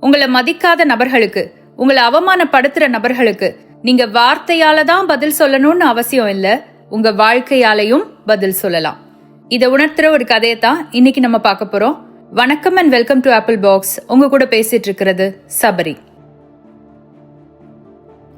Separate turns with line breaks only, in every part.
உங்களை மதிக்காத நபர்களுக்கு உங்களை அவமானப்படுத்துற நபர்களுக்கு நீங்க வார்த்தையால தான் பதில் சொல்லணும்னு அவசியம் இல்ல உங்க வாழ்க்கையாலையும் பதில் சொல்லலாம். இதை உணர்த்துற ஒரு கதையை தான் இன்னைக்கு நம்ம பார்க்க போறோம். வணக்கம் and welcome to apple box உங்க கூட பேசிட்டு இருக்கிறது சபரி.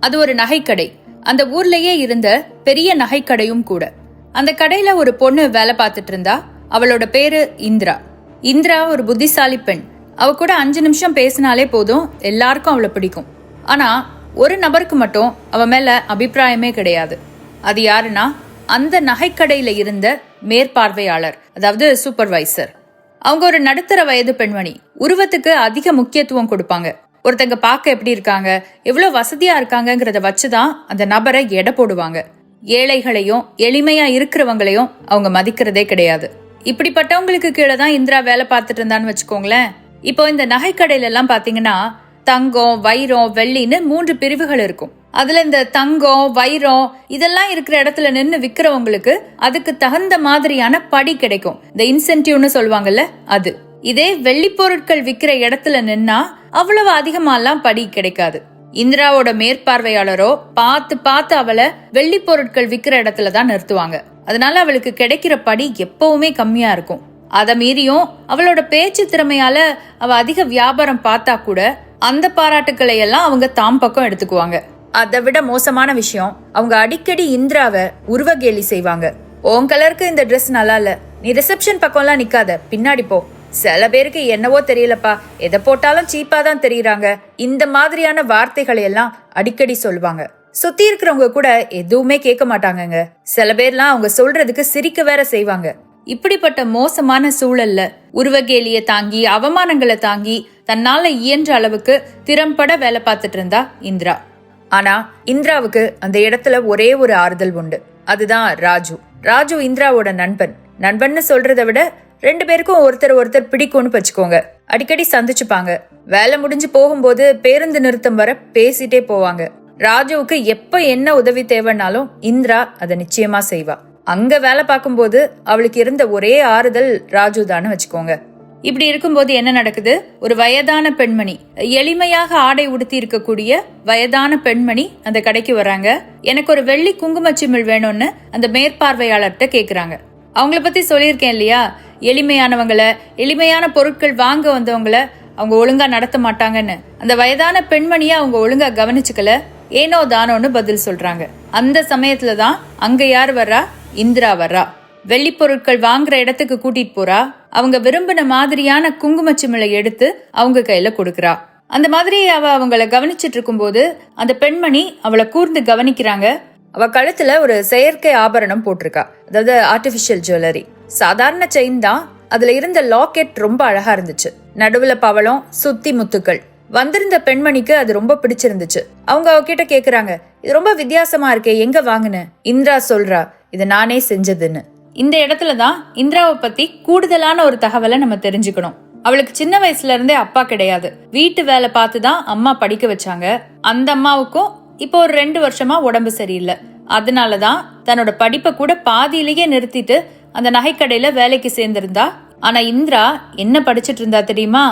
அது ஒரு நகைக்கடை. அந்த ஊர்லயே இருந்த பெரிய நகைக்கடையும் கூட. அந்த கடையில ஒரு பொண்ணு வேலை பார்த்துட்டு இருந்தா அவளோட பேரு இந்திரா. இந்திரா ஒரு புத்திசாலி பெண். அவ கூட அஞ்சு நிமிஷம் பேசினாலே போதும். எல்லாருக்கும் அவளை பிடிக்கும். ஆனா ஒரு நபருக்கு மட்டும் அவ மேல அபிப்பிராயமே கிடையாது. அது யாருன்னா அந்த நகைக்கடையில இருந்த மேற்பார்வையாளர் அதாவது சூப்பர்வைசர் அவங்க ஒரு நடுத்தர வயது பெண்மணி. உருவத்துக்கு அதிக முக்கியத்துவம் கொடுப்பாங்க. ஒருத்தங்க பார்க்க எப்படி இருக்காங்க எவ்வளவு வசதியா இருக்காங்கங்கிறத வச்சுதான் அந்த நபரை எடை போடுவாங்க. ஏழைகளையும் எளிமையா இருக்கிறவங்களையும் அவங்க மதிக்கிறதே கிடையாது. இப்படிப்பட்டவங்களுக்கு கீழே தான் இந்திரா வேலை பார்த்துட்டு இருந்தான்னு வச்சுக்கோங்களேன். இப்போ இந்த நகைக்கடையில எல்லாம் பாத்தீங்கன்னா தங்கம் வைரம் வெள்ளின்னு மூன்று பிரிவுகள் இருக்கும். அதுல இந்த தங்கம் வைரம் இதெல்லாம் இருக்கிற இடத்துல நின்று விக்கிறவங்களுக்கு அதுக்கு தகுந்த மாதிரியான படி கிடைக்கும். இந்த இன்சென்டிவ்னு சொல்லுவாங்கல்ல அது. இதே வெள்ளி பொருட்கள் விக்கிற இடத்துல நின்னா அவ்வளவு அதிகமாலாம் படி கிடைக்காது. இந்திராவோட மேற்பார்வையாளரோ பார்த்து பார்த்து அவளை வெள்ளி பொருட்கள் விக்கிற இடத்துல தான் நிறுத்துவாங்க. அதனால அவளுக்கு கிடைக்கிற படி எப்பவுமே கம்மியா இருக்கும். அதை மீறியும் அவளோட பேச்சு திறமையால அவ அதிக வியாபாரம் பார்த்தா கூட அந்த பாராட்டுக்களை எல்லாம் அவங்க தாம் பக்கம் எடுத்துக்குவாங்க. அதை விட மோசமான விஷயம் அவங்க அடிக்கடி இந்திராவை உருவகேலி செய்வாங்க. உன் கலருக்கு இந்த ட்ரெஸ் நல்லா இல்ல. நீ ரிசப்ஷன் பக்கம்லாம் நிக்காத. பின்னாடி போ. சில பேருக்கு என்னவோ தெரியலப்பா. எதை போட்டாலும் சீப்பா தான் தெரியுறாங்க. இந்த மாதிரியான வார்த்தைகளை எல்லாம் அடிக்கடி சொல்லுவாங்க. சுத்தி இருக்கிறவங்க கூட எதுவுமே கேட்க மாட்டாங்கங்க. சில பேர்லாம் அவங்க சொல்றதுக்கு சிரிக்க வேற செய்வாங்க. இப்படிப்பட்ட மோசமான சூழல்ல உருவகேலிய தாங்கி அவமானங்களை தாங்கி தன்னால இயன்ற அளவுக்கு திறம்பட வேலை பார்த்துட்டு இருந்தா இந்திரா. ஆனா இந்திராவுக்கு அந்த இடத்துல ஒரே ஒரு ஆறுதல் உண்டு. அதுதான் ராஜு. ராஜு இந்திராவோட நண்பன். நண்பன்னு சொல்றதை விட ரெண்டு பேருக்கும் ஒருத்தர் ஒருத்தர் பிடிக்கும்னு வச்சுக்கோங்க. அடிக்கடி சந்திச்சுப்பாங்க. வேலை முடிஞ்சு போகும்போது பேருந்து நிறுத்தம் வர பேசிட்டே போவாங்க. ராஜுவுக்கு எப்ப என்ன உதவி தேவைன்னாலும் இந்திரா அதை நிச்சயமா செய்வா. அங்க வேலை பார்க்கும்போது அவளுக்கு இருந்த ஒரே ஆறுதல் ராஜு தான்னு வச்சுக்கோங்க. இப்படி இருக்கும்போது என்ன நடக்குது? ஒரு வயதான பெண்மணி எளிமையாக ஆடை உடுத்தி இருக்கக்கூடிய வயதான பெண்மணி அந்த கடைக்கு வராங்க. எனக்கு ஒரு வெள்ளி குங்குமச்சிமிழ் வேணும்னு அந்த மேற்பார்வையாளர்கிட்ட கேக்குறாங்க. அவங்கள பத்தி சொல்லியிருக்கேன் இல்லையா? எளிமையானவங்களை எளிமையான பொருட்கள் வாங்க வந்தவங்கள அவங்க ஒழுங்கா நடத்த மாட்டாங்கன்னு. அந்த வயதான பெண்மணியை அவங்க ஒழுங்கா கவனிச்சுக்கல. ஏனோ தானோன்னு பதில் சொல்றாங்க. அந்த சமயத்துல தான் அங்க யார் வர்றா? இந்திரா வர்றா. வெள்ளி பொருட்கள் வாங்குற இடத்துக்கு கூட்டிட்டு போறா. அவங்க விரும்பின மாதிரியான குங்குமச்சிமிழை எடுத்து அவங்க கையில கொடுக்கறா. அந்த மாதிரி அவ அவங்கள கவனிச்சிட்டு இருக்கும்போது அந்த பெண்மணி அவளை கூர்ந்து கவனிக்கிறாங்க. அவ கழுத்துல ஒரு செயற்கை ஆபரணம் போட்டிருக்கா. அதாவது ஆர்டிபிஷியல் ஜுவல்லரி சாதாரண செயின் தான். அதுல இருந்த லாக்கெட் ரொம்ப அழகா இருந்துச்சு. நடுவுல பவளம் சுத்தி முத்துக்கள். வந்திருந்த பெண்மணிக்கு அது ரொம்ப பிடிச்சிருந்துச்சு. அவங்க அவகிட்ட கேக்குறாங்க இது ரொம்ப வித்தியாசமா இருக்கே எங்க வாங்கின? இந்திரா சொல்றா இது நானே செஞ்சதுன்னு. இந்த இடத்துல தான் இந்திராவை பத்தி கூடுதலான ஒரு தகவலை நம்ம தெரிஞ்சுக்கணும். அவளுக்கு சின்ன வயசுல இருந்தே அப்பா கிடையாது. வீட்டு வேலை பார்த்து தான் அம்மா படிக்க வச்சாங்க. அந்த அம்மாவுக்கும் இப்போ ஒரு ரெண்டு வருஷமா உடம்பு சரியில்லை. அதனாலதான் தன்னோட படிப்பை கூட பாதியிலேயே நிறுத்திட்டு அந்த நகைக்கடையில வேலைக்கு சேர்ந்திருந்தா. ஆனா இந்திரா என்ன படிச்சிட்டு இருந்தா தெரியுமா?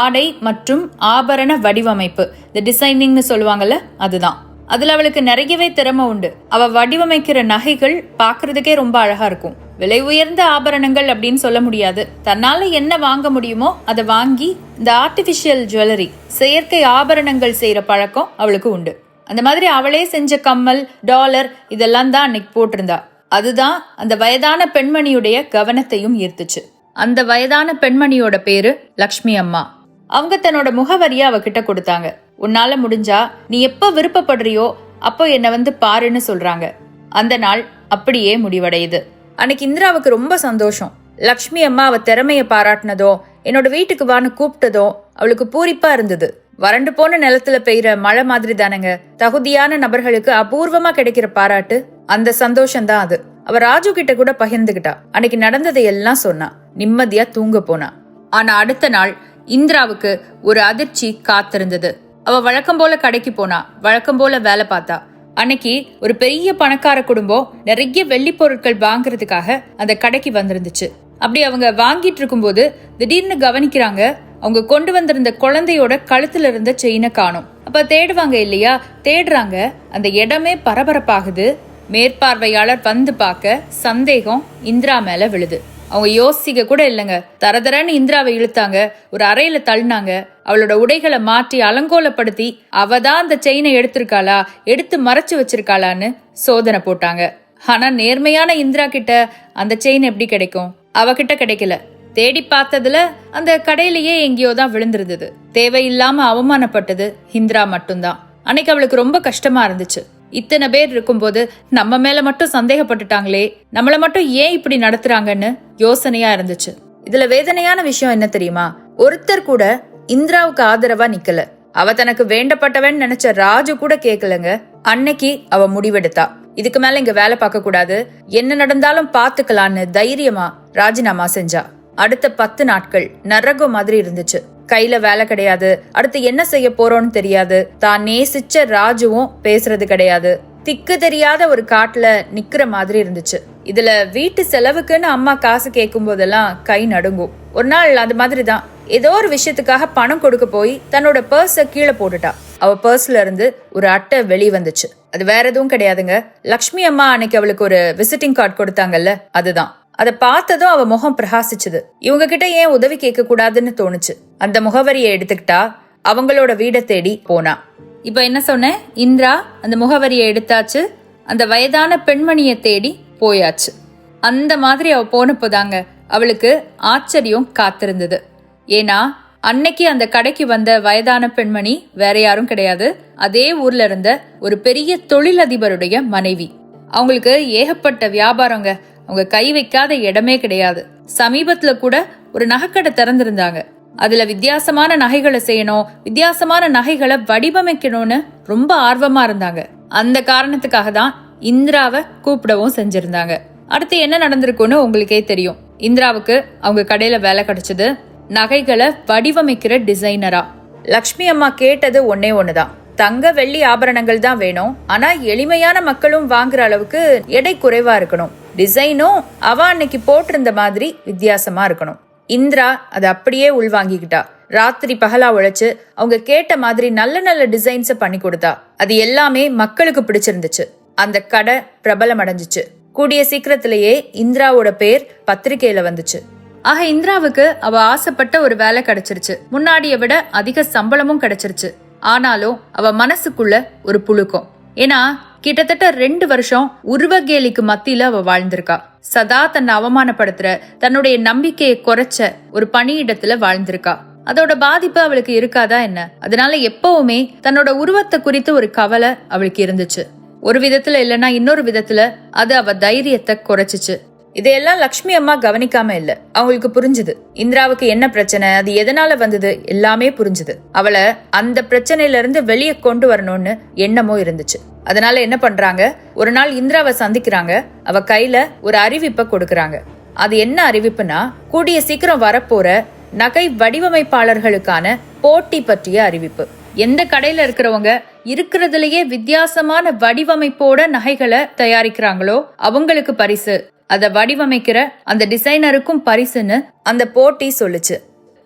ஆடை மற்றும் ஆபரண வடிவமைப்பு. இந்த டிசைனிங்னு சொல்லுவாங்கல்ல அதுதான். அதில் அவளுக்கு நிறையவே திறமை உண்டு. அவ வடிவமைக்கிற நகைகள் பார்க்குறதுக்கே ரொம்ப அழகா இருக்கும். விலை உயர்ந்த ஆபரணங்கள் அப்படின்னு சொல்ல முடியாது. தன்னால என்ன வாங்க முடியுமோ அதை வாங்கி இந்த ஆர்டிபிஷியல் ஜுவல்லரி செயற்கை ஆபரணங்கள் செய்யற பழக்கம் அவளுக்கு உண்டு. அந்த மாதிரி அவளே செஞ்ச கம்மல் டாலர் இதெல்லாம் தான் அன்னைக்கு போட்டிருந்தா. அதுதான் அந்த வயதான பெண்மணியுடைய கவனத்தையும் ஈர்த்துச்சு. அந்த வயதான பெண்மணியோட பேரு லக்ஷ்மி அம்மா. அவங்க தன்னோட முகவரியை அவகிட்ட கொடுத்தாங்க. உன்னால முடிஞ்சா நீ எப்ப விருப்பப்படுறியோ அப்போ என்னை வந்து பாருன்னு சொல்றாங்க. அந்த நாள் அப்படியே முடிவடையுது. அன்னைக்கு இந்திராவுக்கு ரொம்ப சந்தோஷம். லக்ஷ்மி அம்மா அவ திறமைய பாராட்டினதோ என்னோட வீட்டுக்கு வான்னு கூப்பிட்டதோ அவளுக்கு பூரிப்பா இருந்தது. வறண்டு போன நிலத்துல பெய்யற மழை மாதிரி தானங்க. தகுதியான நபர்களுக்கு அபூர்வமா கிடைக்கிற பாராட்டு அந்த சந்தோஷம் தான் அது. அவ ராஜு கிட்ட கூட பகிர்ந்துகிட்டா. அன்னைக்கு நடந்ததை எல்லாம் சொன்னா. நிம்மதியா தூங்க போனா. ஆனா அடுத்த நாள் இந்திராவுக்கு ஒரு அதிர்ச்சி காத்திருந்தது. அவ வழக்கம் போல கடைக்கு போனா வழக்கம் போல வேலை பார்த்தா. அன்னைக்கு ஒரு பெரிய பணக்கார குடும்பம் நிறைய வெள்ளி பொருட்கள் வாங்குறதுக்காக அந்த கடைக்கு வந்திருந்துச்சு. அப்படி அவங்க வாங்கிட்டு இருக்கும்போது திடீர்னு கவனிக்கிறாங்க அவங்க கொண்டு வந்திருந்த குழந்தையோட கழுத்துல இருந்த செயினை காணும். அப்ப தேடுவாங்க இல்லையா தேடுறாங்க அந்த இடமே பரபரப்பாகுது. மேற்பார்வையாளர் வந்து பார்க்க சந்தேகம் இந்திரா மேல விழுது. அவங்க யோசிக்க கூட இல்லைங்க. தரதரன்னு இந்திராவை இழுத்தாங்க. ஒரு அறையில தள்ளினாங்க. அவளோட உடைகளை மாற்றி அலங்கோலப்படுத்தி அவ தான் அந்த செயினை எடுத்திருக்காளா? எடுத்து மறைச்சு வச்சிருக்காளான்னு சோதனை போட்டாங்க. ஆனா நேர்மையான இந்திரா கிட்ட அந்த செயின் எப்படி கிடைக்கும்? அவகிட்ட கிடைக்கல. தேடி பார்த்ததுல அந்த கடையிலேயே எங்கேயோ தான் விழுந்திருந்தது. தேவையில்லாம அவமானப்பட்டது இந்திரா மட்டும்தான். அன்னைக்கு அவளுக்கு ரொம்ப கஷ்டமா இருந்துச்சு. இத்தனை பேர் இருக்கும்போது நம்ம மேல மட்டும் சந்தேகப்பட்டுட்டாங்களே? நம்மள மட்டும் ஏன் இப்படி நடத்துறாங்கன்னு யோசனையா இருந்துச்சு. இதுல வேதனையான விஷயம் என்ன தெரியுமா? ஒருத்தர் கூட இந்திராவுக்கு ஆதரவா நிக்கல. அவ தனக்கு வேண்டப்பட்டவன் நினைச்ச ராஜு கூட கேக்கலங்க. அன்னைக்கு அவ முடிவெடுத்தா. இதுக்கு மேல இங்க வேலை பார்க்க கூடாது. என்ன நடந்தாலும் பாத்துக்கலான்னு தைரியமா ராஜினாமா செஞ்சா. அடுத்த பத்து நாட்கள் நரகம் மாதிரி இருந்துச்சு. கையில வேலை கிடையாது. அடுத்து என்ன செய்ய போறோம்னு தெரியாது. தான் நேசிச்ச ராஜுவும் பேசுறது கிடையாது. திக்கு தெரியாத ஒரு காட்டுல நிக்கிற மாதிரி இருந்துச்சு. இதுல வீட்டு செலவுக்குன்னு அம்மா காசு கேட்கும் போதெல்லாம் கை நடுங்கும். ஒரு நாள் அது மாதிரி தான் ஏதோ ஒரு விஷயத்துக்காக பணம் கொடுக்க போய் தன்னோட பர்ஸ கீழே போட்டுட்டா. அவ பர்ஸ்ல இருந்து ஒரு அட்டை வெளியே வந்துச்சு. அது வேற எதுவும் கிடையாதுங்க. லக்ஷ்மி அம்மா அன்னைக்கு அவளுக்கு ஒரு விசிட்டிங் கார்டு கொடுத்தாங்கல்ல அதுதான். அதை பார்த்ததும் அவ முகம் பிரகாசிச்சது. இவங்க கிட்ட ஏன் உதவி கேட்க கூடாதுன்னு தோணுச்சு. அந்த முகவரியை எடுத்துக்கிட்டா அவங்களோட வீடை தேடி போனா. இப்ப என்ன சொன்னேன் இந்திரா அந்த முகவரியை எடுத்தாச்சு. அந்த வயதான பெண்மணியை தேடி போயாச்சு. அந்த மாதிரி அவ போனப்போதாங்க அவளுக்கு ஆச்சரியம் காத்திருந்தது. ஏன்னா அன்னைக்கு அந்த கடைக்கு வந்த வயதான பெண்மணி வேற யாரும் கிடையாது. அதே ஊர்ல இருந்த ஒரு பெரிய தொழிலதிபருடைய மனைவி. அவங்களுக்கு ஏகப்பட்ட வியாபாரங்க. அவங்க கை வைக்காத இடமே கிடையாது. சமீபத்துல கூட ஒரு நகைக்கடை திறந்திருந்தாங்க. அதுல வித்தியாசமான நகைகளை செய்யணும் வித்தியாசமான நகைகளை வடிவமைக்கணும்னு ரொம்ப ஆர்வமா இருந்தாங்க. அந்த காரணத்துக்காக தான் இந்திராவை கூப்பிடவும் செஞ்சிருந்தாங்க. அடுத்து என்ன நடந்திருக்கும்னு உங்களுக்கே தெரியும். இந்திராவுக்கு அவங்க கடையில வேலை கிடைச்சது நகைகளை வடிவமைக்கிற டிசைனரா. லக்ஷ்மி அம்மா கேட்டது ஒன்னே ஒண்ணுதான். தங்க வெள்ளி ஆபரணங்கள் தான் வேணும். ஆனா எளிமையான மக்களும் வாங்குற அளவுக்கு எடை குறைவா இருக்கணும். டிசைனும் அவ அன்னைக்கு போட்டிருந்த மாதிரி வித்தியாசமா இருக்கணும். இந்திரா அதை அப்படியே உள்வாங்கிக்கிட்டா. ராத்திரி பகலா உழைச்சு அவங்க கேட்ட மாதிரி நல்ல நல்ல டிசைன்ஸ பண்ணி கொடுத்தா. அது எல்லாமே மக்களுக்கு பிடிச்சிருந்துச்சு. அந்த கடை பிரபலம் அடைஞ்சிச்சு. கூடிய சீக்கிரத்திலேயே இந்திராவோட பேர் பத்திரிகையில வந்துச்சு. ஆக இந்திராவுக்கு அவ ஆசைப்பட்ட ஒரு வேலை கிடைச்சிருச்சு. முன்னாடிய விட அதிக சம்பளமும் கிடைச்சிருச்சு. ஆனாலும் அவ மனசுக்குள்ள ஒரு புழுக்கம். ஏன்னா கிட்டத்தட்ட ரெண்டு வருஷம் உருவகேலிக்கு மத்தியில அவ வாழ்ந்திருக்கா. சதா தன்னை அவமானப்படுத்துற தன்னுடைய நம்பிக்கையை குறைச்ச ஒரு பணியிடத்துல வாழ்ந்திருக்கா. அதோட பாதிப்பு அவளுக்கு இருக்காதா என்ன? அதனால எப்பவுமே தன்னோட உருவத்தை குறித்து ஒரு கவலை அவளுக்கு இருந்துச்சு. ஒரு விதத்துல இல்லைன்னா இன்னொரு விதத்துல அது அவ தைரியத்தை குறைச்சிச்சு. இதையெல்லாம் லக்ஷ்மி அம்மா கவனிக்காம இல்ல. அவங்களுக்கு புரிஞ்சுது. இந்திராவுக்கு என்ன பிரச்சனை அது எதனால வந்தது எல்லாமே புரிஞ்சுது. அவளை அந்த பிரச்சனையில இருந்து வெளியே கொண்டு வரணும்னு எண்ணமும் இருந்துச்சு. அதனால என்ன பண்றாங்க? ஒரு நாள் இந்திராவை சந்திக்கிறாங்க. அவ கையில ஒரு அறிவிப்பை கொடுக்கறாங்க. அது என்ன அறிவிப்புனா கூடிய சீக்கிரம் வரப்போற நகை வடிவமைப்பாளர்களுக்கான போட்டி பற்றிய அறிவிப்பு. எந்த கடையில இருக்கிறவங்க இருக்கிறதுலயே வித்தியாசமான வடிவமைப்போட நகைகளை தயாரிக்கிறாங்களோ அவங்களுக்கு பரிசு. அதை வடிவமைக்கிற அந்த டிசைனருக்கும் பரிசுன்னு அந்த போட்டி சொல்லுச்சு.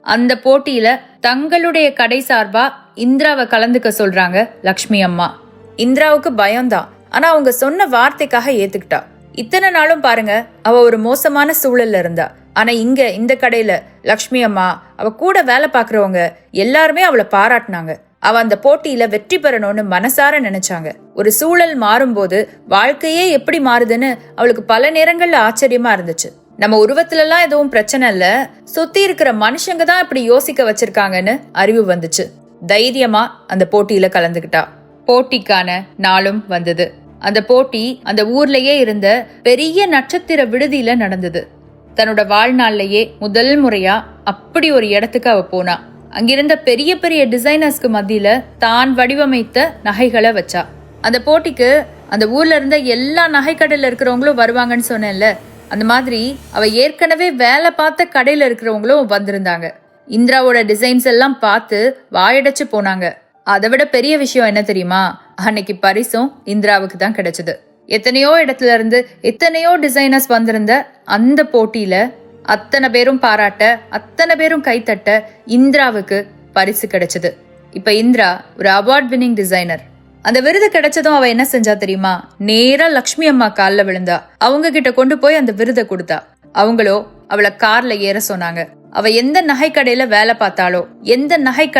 அந்த போட்டியில தங்களுடைய கடை சார்பா இந்திராவை கலந்துக்க சொல்றாங்க லக்ஷ்மி அம்மா. இந்திராவுக்கு பயம்தான். ஆனா அவங்க சொன்ன வார்த்தைக்காக ஏத்துக்கிட்டா. இத்தனை நாளும் பாருங்க அவ ஒரு மோசமான சூழல்ல இருந்தா. ஆனா இங்க இந்த கடையில லக்ஷ்மி அம்மா அவ கூட வேலை பாக்குறவங்க எல்லாருமே அவளை பாராட்டினாங்க. அவ அந்த போட்டியில வெற்றி பெறணும்னு மனசார நினைச்சாங்க. ஒரு சூழல் மாறும்போது வாழ்க்கையே எப்படி மாறுதுன்னு அவளுக்கு பல நேரங்கள்ல ஆச்சரியமா இருந்துச்சு. நம்ம உருவத்துலலாம் எதுவும் பிரச்சனை இல்ல. சுத்தி இருக்கிற மனுஷங்க தான் இப்படி யோசிக்க வச்சிருக்காங்கன்னு அறிவு வந்துச்சு. தைரியமா அந்த போட்டியில கலந்துகிட்டா போட்டிக்கான நாளும் வந்தது. அந்த போட்டி அந்த ஊர்லயே இருந்த பெரிய நட்சத்திர விடுதியில நடந்தது. தன்னோட வாழ்நாள்லயே முதல் முறையா அப்படி ஒரு இடத்துக்கு அவ போனா. அங்கிருந்த பெரிய பெரிய டிசைனர்ஸ்க்கு மத்தியில் தான் வடிவமைத்த நகைகளை வச்சா. அந்த போட்டிக்கு அந்த ஊர்ல இருந்த எல்லா நகைக்கடையில் இருக்கிறவங்களும் வருவாங்கன்னு சொன்னேன்ல. அந்த மாதிரி அவ ஏற்கனவே வேலை பார்த்த கடையில் இருக்கிறவங்களும் வந்திருந்தாங்க. இந்திராவோட டிசைன்ஸ் எல்லாம் பார்த்து வாயடைச்சு போனாங்க. அதை விட பெரிய விஷயம் என்ன தெரியுமா? அன்னைக்கு பரிசும் இந்திராவுக்கு தான் கிடைச்சது. எத்தனையோ இடத்துல இருந்து எத்தனையோ டிசைனர்ஸ் வந்திருந்த அந்த போட்டியில அத்தனை பேரும் பாராட்ட அத்தனை பேரும் கைத்தட்ட இந்திராவுக்கு பரிசு கிடைச்சது. இப்ப இந்திரா ஒரு அவார்ட் வின்னிங் டிசைனர் அந்த விருது கிடைச்சதும் அவ என்ன செஞ்சா தெரியுமா? நேரா லக்ஷ்மி அம்மா கால்ல விழுந்தா. அவங்க கிட்ட கொண்டு போய் அந்த விருதை கொடுத்தா. அவங்களோ அவளை கார்ல ஏற சொன்னாங்க. அவ எந்த நகை வேலை பார்த்தாலோ எந்த நகை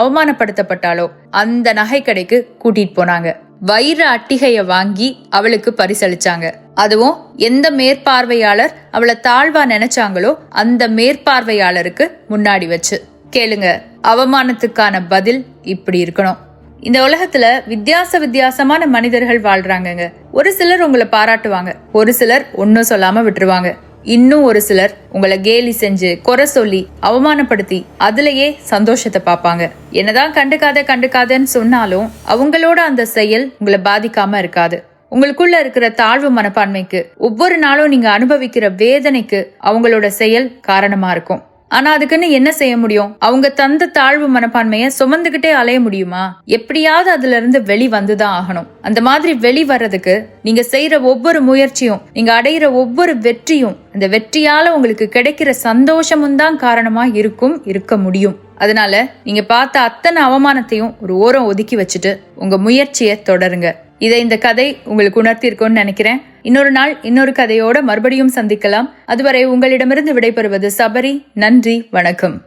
அவமானப்படுத்தப்பட்டாலோ அந்த நகை கடைக்கு கூட்டிட்டு போனாங்க. வைர அட்டிகைய வாங்கி அவளுக்கு பரிசளிச்சாங்க. அதுவும் எந்த மேற்பார்வையாளர் அவளை தாழ்வா நினைச்சாங்களோ அந்த மேற்பார்வையாளருக்கு முன்னாடி வச்சு. கேளுங்க அவமானத்துக்கான பதில் இப்படி இருக்கணும். இந்த உலகத்துல வித்தியாச வித்தியாசமான மனிதர்கள் வாழ்றாங்கங்க. ஒரு சிலர் உங்களை பாராட்டுவாங்க ஒரு சிலர் ஒன்னும் சொல்லாம விட்டுருவாங்க. இன்னும் ஒரு சிலர் உங்களை கேலி செஞ்சு குறை சொல்லி அவமானப்படுத்தி அதுலயே சந்தோஷத்தை பார்ப்பாங்க. என்னதான் கண்டுக்காத கண்டுக்காதன்னு சொன்னாலும் அவங்களோட அந்த செயல் உங்களை பாதிக்காம இருக்காது. உங்களுக்குள்ள இருக்கிற தாழ்வு மனப்பான்மைக்கு ஒவ்வொரு நாளும் நீங்க அனுபவிக்கிற வேதனைக்கு அவங்களோட செயல் காரணமா இருக்கும். ஆனா அதுக்குன்னு என்ன செய்ய முடியும்? அவங்க தந்த தாழ்வு மனப்பான்மைய சுமந்துகிட்டே அலைய முடியுமா? எப்படியாவது அதுல இருந்து வெளி வந்துதான் ஆகணும். அந்த மாதிரி வெளி வர்றதுக்கு நீங்க செய்யற ஒவ்வொரு முயற்சியும் நீங்க அடையிற ஒவ்வொரு வெற்றியும் அந்த வெற்றியால உங்களுக்கு கிடைக்கிற சந்தோஷமும் தான் காரணமா இருக்கும் இருக்க முடியும். அதனால நீங்க பார்த்த அத்தனை அவமானத்தையும் ஒரு ஓரம் ஒதுக்கி வச்சுட்டு உங்க முயற்சியை தொடருங்க. இதை இந்த கதை உங்களுக்கு உணர்த்தியிருக்கும்னு நினைக்கிறேன். இன்னொரு நாள் இன்னொரு கதையோட மறுபடியும் சந்திக்கலாம். அதுவரை உங்களிடமிருந்து விடைபெறுவது சபரி. நன்றி. வணக்கம்.